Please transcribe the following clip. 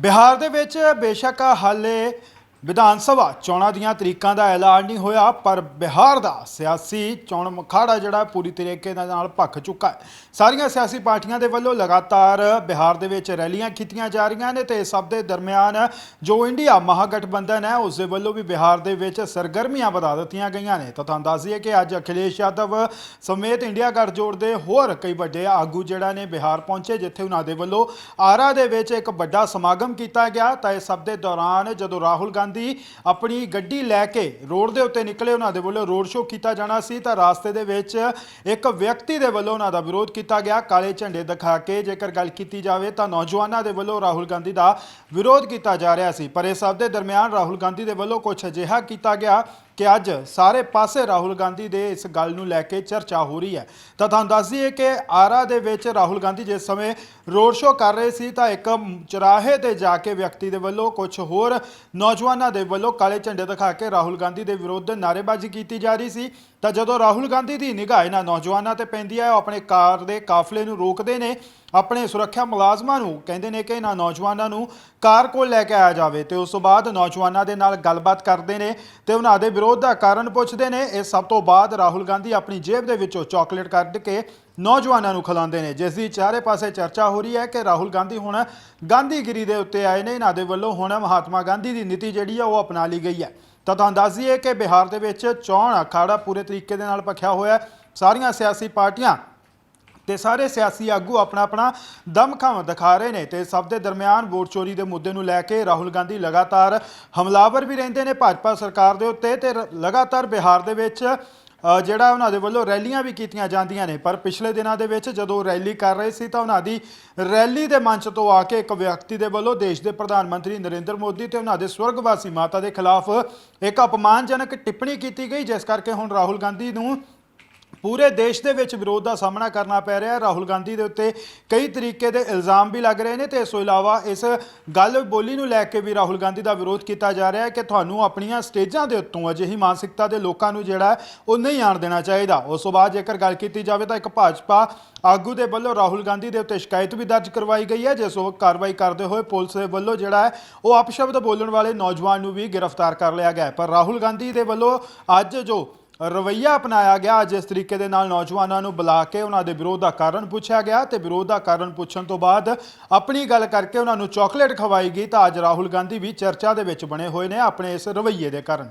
ਬਿਹਾਰ ਦੇ ਵਿੱਚ ਬੇਸ਼ੱਕ ਹਾਲੇ ਵਿਧਾਨ ਸਭਾ ਚੋਣਾਂ ਦੀਆਂ ਤਰੀਕਾਂ ਦਾ ਐਲਾਨ ਨਹੀਂ ਹੋਇਆ, ਪਰ ਬਿਹਾਰ ਦਾ ਸਿਆਸੀ ਚੋਣ ਮਖਾੜਾ ਜਿਹੜਾ ਪੂਰੀ ਤਰੀਕੇ ਦੇ ਨਾਲ ਭਖ ਚੁੱਕਾ ਹੈ। ਸਾਰੀਆਂ ਸਿਆਸੀ ਪਾਰਟੀਆਂ ਦੇ ਵੱਲੋਂ ਲਗਾਤਾਰ ਬਿਹਾਰ ਦੇ ਵਿੱਚ ਰੈਲੀਆਂ ਕੀਤੀਆਂ ਜਾ ਰਹੀਆਂ ਨੇ ਤੇ ਇਸ ਸਭ ਦੇ ਦਰਮਿਆਨ ਜੋ ਇੰਡੀਆ ਮਹਾਗਠਬੰਧਨ ਹੈ, ਉਸ ਦੇ ਵੱਲੋਂ ਵੀ ਬਿਹਾਰ ਦੇ ਵਿੱਚ ਸਰਗਰਮੀਆਂ ਵਧਾ ਦਿੱਤੀਆਂ ਗਈਆਂ ਨੇ। ਤਾਂ ਤੁਹਾਨੂੰ ਦੱਸ ਦਈਏ ਕਿ ਅੱਜ ਅਖਿਲੇਸ਼ ਯਾਦਵ ਸਮੇਤ ਇੰਡੀਆ ਗੱਠਜੋੜ ਦੇ ਹੋਰ ਕਈ ਵੱਡੇ ਆਗੂ ਜਿਹੜਾ ਨੇ ਬਿਹਾਰ ਪਹੁੰਚੇ, ਜਿੱਥੇ ਉਹਨਾਂ ਦੇ ਵੱਲੋਂ ਆਰਾ ਦੇ ਵਿੱਚ ਇੱਕ ਵੱਡਾ ਸਮਾਗਮ ਕੀਤਾ ਗਿਆ। ਤਾਂ ਇਸ ਸਭ ਦੇ ਦੌਰਾਨ ਜਦੋਂ ਰਾਹੁਲ ਗਾਂਧੀ ਆਪਣੀ ਗੱਡੀ ਲੈ ਕੇ ਰੋਡ ਦੇ ਉੱਤੇ ਨਿਕਲੇ ਉਹਨਾਂ ਦੇ ਵੱਲੋਂ ਰੋਡ ਸ਼ੋਅ ਕੀਤਾ ਜਾਣਾ ਸੀ ਤਾਂ ਰਾਸਤੇ ਦੇ ਵਿੱਚ ਇੱਕ ਵਿਅਕਤੀ ਦੇ ਵੱਲੋਂ ਉਹਨਾਂ ਦਾ ਵਿਰੋਧ ਕੀਤਾ ਗਿਆ। ਕਾਲੇ ਝੰਡੇ ਦਿਖਾ ਕੇ ਜੇਕਰ ਗੱਲ ਕੀਤੀ ਜਾਵੇ ਤਾਂ ਨੌਜਵਾਨਾਂ ਦੇ ਵੱਲੋਂ ਰਾਹੁਲ ਗਾਂਧੀ ਦਾ ਵਿਰੋਧ ਕੀਤਾ ਜਾ ਰਿਹਾ ਸੀ। ਪਰ ਇਸ ਸਭ ਦੇ ਦਰਮਿਆਨ ਰਾਹੁਲ ਗਾਂਧੀ ਦੇ ਵੱਲੋਂ ਕੁਝ ਅਜਿਹਾ ਕੀਤਾ ਗਿਆ ਕਿ ਅੱਜ ਸਾਰੇ ਪਾਸੇ ਰਾਹੁਲ ਗਾਂਧੀ ਦੇ ਇਸ ਗੱਲ ਨੂੰ ਲੈ ਕੇ ਚਰਚਾ ਹੋ ਰਹੀ ਹੈ। ਤਾਂ ਤੁਹਾਨੂੰ ਦੱਸ ਦਈਏ ਕਿ ਆਰਾ ਦੇ ਵਿੱਚ ਰਾਹੁਲ ਗਾਂਧੀ ਜਿਸ ਸਮੇਂ ਰੋਡ ਸ਼ੋਅ ਕਰ ਰਹੇ ਸੀ, ਤਾਂ ਇੱਕ ਚੁਰਾਹੇ ਤੇ ਜਾ ਕੇ ਵਿਅਕਤੀ ਦੇ ਵੱਲੋਂ ਕੁਝ ਹੋਰ ਨੌਜਵਾਨਾਂ ਦੇ ਵੱਲੋਂ ਕਾਲੇ ਝੰਡੇ ਦਿਖਾ ਕੇ ਰਾਹੁਲ ਗਾਂਧੀ ਦੇ ਵਿਰੁੱਧ ਨਾਅਰੇਬਾਜ਼ੀ ਕੀਤੀ ਜਾ ਰਹੀ ਸੀ। ਤਾਂ ਜਦੋਂ ਰਾਹੁਲ ਗਾਂਧੀ ਦੀ ਨਿਗਾਹ ਇਹਨਾਂ ਨੌਜਵਾਨਾਂ ਤੇ ਪੈਂਦੀ ਹੈ, ਉਹ ਆਪਣੇ ਕਾਰ ਦੇ ਕਾਫਲੇ ਨੂੰ ਰੋਕਦੇ ਨੇ, ਆਪਣੇ ਸੁਰੱਖਿਆ ਮੁਲਾਜ਼ਮਾਂ ਨੂੰ ਕਹਿੰਦੇ ਨੇ ਕਿ ਇਹਨਾਂ ਨੌਜਵਾਨਾਂ ਨੂੰ ਕਾਰ ਕੋਲ ਲੈ ਕੇ ਆਇਆ ਜਾਵੇ ਤੇ ਉਸ ਤੋਂ ਬਾਅਦ ਨੌਜਵਾਨਾਂ ਦੇ ਨਾਲ ਗੱਲਬਾਤ ਕਰਦੇ ਨੇ ਤੇ ਉਹਨਾਂ ਦੇ ਵਿਰੋਧ ਦਾ ਕਾਰਨ ਪੁੱਛਦੇ ਨੇ। ਇਹ ਸਭ ਤੋਂ ਬਾਅਦ ਰਾਹੁਲ ਗਾਂਧੀ ਆਪਣੀ ਜੇਬ ਦੇ ਵਿੱਚੋਂ ਚਾਕਲੇਟ ਕੱਢ ਕੇ ਨੌਜਵਾਨਾਂ ਨੂੰ ਖਿਲਾਉਂਦੇ ਨੇ। ਜਿਸ ਦੀ ਚਾਰੇ ਪਾਸੇ ਚਰਚਾ ਹੋ ਰਹੀ ਹੈ ਕਿ ਰਾਹੁਲ ਗਾਂਧੀ ਹੁਣ ਗਾਂਧੀਗਿਰੀ ਦੇ ਉੱਤੇ ਆਏ ਨੇ। ਇਹਨਾਂ ਦੇ ਵੱਲੋਂ ਹੁਣ ਮਹਾਤਮਾ ਗਾਂਧੀ ਦੀ ਨੀਤੀ ਜਿਹੜੀ ਆ, ਉਹ ਅਪਣਾ ਲਈ ਗਈ ਹੈ। ਤਾਂ ਤੁਹਾਨੂੰ ਦੱਸ ਦਈਏ ਕਿ ਬਿਹਾਰ ਦੇ ਵਿੱਚ ਚੋਣ ਅਖਾੜਾ ਪੂਰੇ ਤਰੀਕੇ ਦੇ ਨਾਲ ਭਖਿਆ ਹੋਇਆ ਹੈ। ਸਾਰੀਆਂ ਸਿਆਸੀ ਪਾਰਟੀਆਂ ਤੇ ਸਾਰੇ ਸਿਆਸੀ ਆਗੂ ਆਪਣਾ ਆਪਣਾ ਦਮਖਮ ਦਿਖਾ ਰਹੇ ਨੇ ਤੇ ਸਭ ਦੇ ਦਰਮਿਆਨ ਵੋਟ ਚੋਰੀ ਦੇ ਮੁੱਦੇ ਨੂੰ ਲੈ ਕੇ ਰਾਹੁਲ ਗਾਂਧੀ ਲਗਾਤਾਰ ਹਮਲਾਵਰ ਵੀ ਰਹਿੰਦੇ ਨੇ। ਭਾਜਪਾ ਸਰਕਾਰ ਦੇ ਉੱਤੇ ਤੇ ਰ- ਲਗਾਤਾਰ ਬਿਹਾਰ ਦੇ ਵਿੱਚ ਜਿਹੜਾ ਉਹਨਾਂ ਦੇ ਵੱਲੋਂ ਰੈਲੀਆਂ ਵੀ ਕੀਤੀਆਂ ਜਾਂਦੀਆਂ ਨੇ। ਪਰ ਪਿਛਲੇ ਦਿਨਾਂ ਦੇ ਵਿੱਚ ਜਦੋਂ ਰੈਲੀ ਕਰ ਰਹੇ ਸੀ ਤਾਂ ਉਹਨਾਂ ਦੀ ਰੈਲੀ ਦੇ ਮੰਚ ਤੋਂ ਆ ਕੇ ਇੱਕ ਵਿਅਕਤੀ ਦੇ ਵੱਲੋਂ ਦੇਸ਼ ਦੇ ਪ੍ਰਧਾਨ ਮੰਤਰੀ ਨਰਿੰਦਰ ਮੋਦੀ ਤੇ ਉਹਨਾਂ ਦੇ ਸਵਰਗਵਾਸੀ ਮਾਤਾ ਦੇ ਖਿਲਾਫ ਇੱਕ ਅਪਮਾਨਜਨਕ ਟਿੱਪਣੀ ਕੀਤੀ ਗਈ, ਜਿਸ ਕਰਕੇ ਹੁਣ ਰਾਹੁਲ ਗਾਂਧੀ ਨੂੰ ਪੂਰੇ ਦੇਸ਼ ਦੇ ਵਿੱਚ ਵਿਰੋਧ ਦਾ ਸਾਹਮਣਾ ਕਰਨਾ ਪੈ ਰਿਹਾ ਹੈ। ਰਾਹੁਲ ਗਾਂਧੀ ਦੇ ਉੱਤੇ ਕਈ ਤਰੀਕੇ ਦੇ ਇਲਜ਼ਾਮ ਵੀ ਲੱਗ ਰਹੇ ਨੇ ਤੇ ਇਸ ਤੋਂ ਇਲਾਵਾ ਇਸ ਗੱਲ ਬੋਲੀ ਨੂੰ ਲੈ ਕੇ ਵੀ ਰਾਹੁਲ ਗਾਂਧੀ ਦਾ ਵਿਰੋਧ ਕੀਤਾ ਜਾ ਰਿਹਾ ਹੈ ਕਿ ਤੁਹਾਨੂੰ ਆਪਣੀਆਂ ਸਟੇਜਾਂ ਦੇ ਉੱਤੋਂ ਅਜਿਹੀ ਮਾਨਸਿਕਤਾ ਦੇ ਲੋਕਾਂ ਨੂੰ ਜਿਹੜਾ ਉਹ ਨਹੀਂ ਆਣ ਦੇਣਾ ਚਾਹੀਦਾ। ਉਸ ਤੋਂ ਬਾਅਦ ਜੇਕਰ ਗੱਲ ਕੀਤੀ ਜਾਵੇ ਤਾਂ ਇੱਕ ਭਾਜਪਾ ਆਗੂ ਦੇ ਵੱਲੋਂ ਰਾਹੁਲ ਗਾਂਧੀ ਦੇ ਉੱਤੇ ਸ਼ਿਕਾਇਤ ਵੀ ਦਰਜ ਕਰਵਾਈ ਗਈ ਹੈ, ਜਿਸ ਉਹ ਕਾਰਵਾਈ ਕਰਦੇ ਹੋਏ ਪੁਲਿਸ ਦੇ ਵੱਲੋਂ ਜਿਹੜਾ ਹੈ, ਉਹ ਅਪਸ਼ਬਦ ਬੋਲਣ ਵਾਲੇ ਨੌਜਵਾਨ ਨੂੰ ਵੀ ਗ੍ਰਿਫਤਾਰ ਕਰ ਲਿਆ ਗਿਆ ਪਰ ਰਾਹੁਲ ਗਾਂਧੀ ਦੇ ਵੱਲੋਂ ਅੱਜ ਜੋ ਰਵਈਆ ਅਪਣਾਇਆ ਗਿਆ। ਜਿਸ ਤਰੀਕੇ ਦੇ ਨਾਲ ਨੌਜਵਾਨਾਂ ਨੂੰ ਬੁਲਾ ਕੇ ਉਹਨਾਂ ਦੇ ਵਿਰੋਧ ਦਾ ਕਾਰਨ ਪੁੱਛਿਆ ਗਿਆ ਤੇ ਵਿਰੋਧ ਦਾ ਕਾਰਨ ਪੁੱਛਣ ਤੋਂ ਬਾਅਦ ਆਪਣੀ ਗੱਲ ਕਰਕੇ ਉਹਨਾਂ ਨੂੰ ਚਾਕਲੇਟ ਖਵਾਈ ਗਈ ਤਾਂ ਅੱਜ ਰਾਹੁਲ ਗਾਂਧੀ ਵੀ ਚਰਚਾ ਦੇ ਵਿੱਚ ਬਣੇ ਹੋਏ ਨੇ ਆਪਣੇ ਇਸ ਰਵਈਏ ਦੇ ਕਾਰਨ।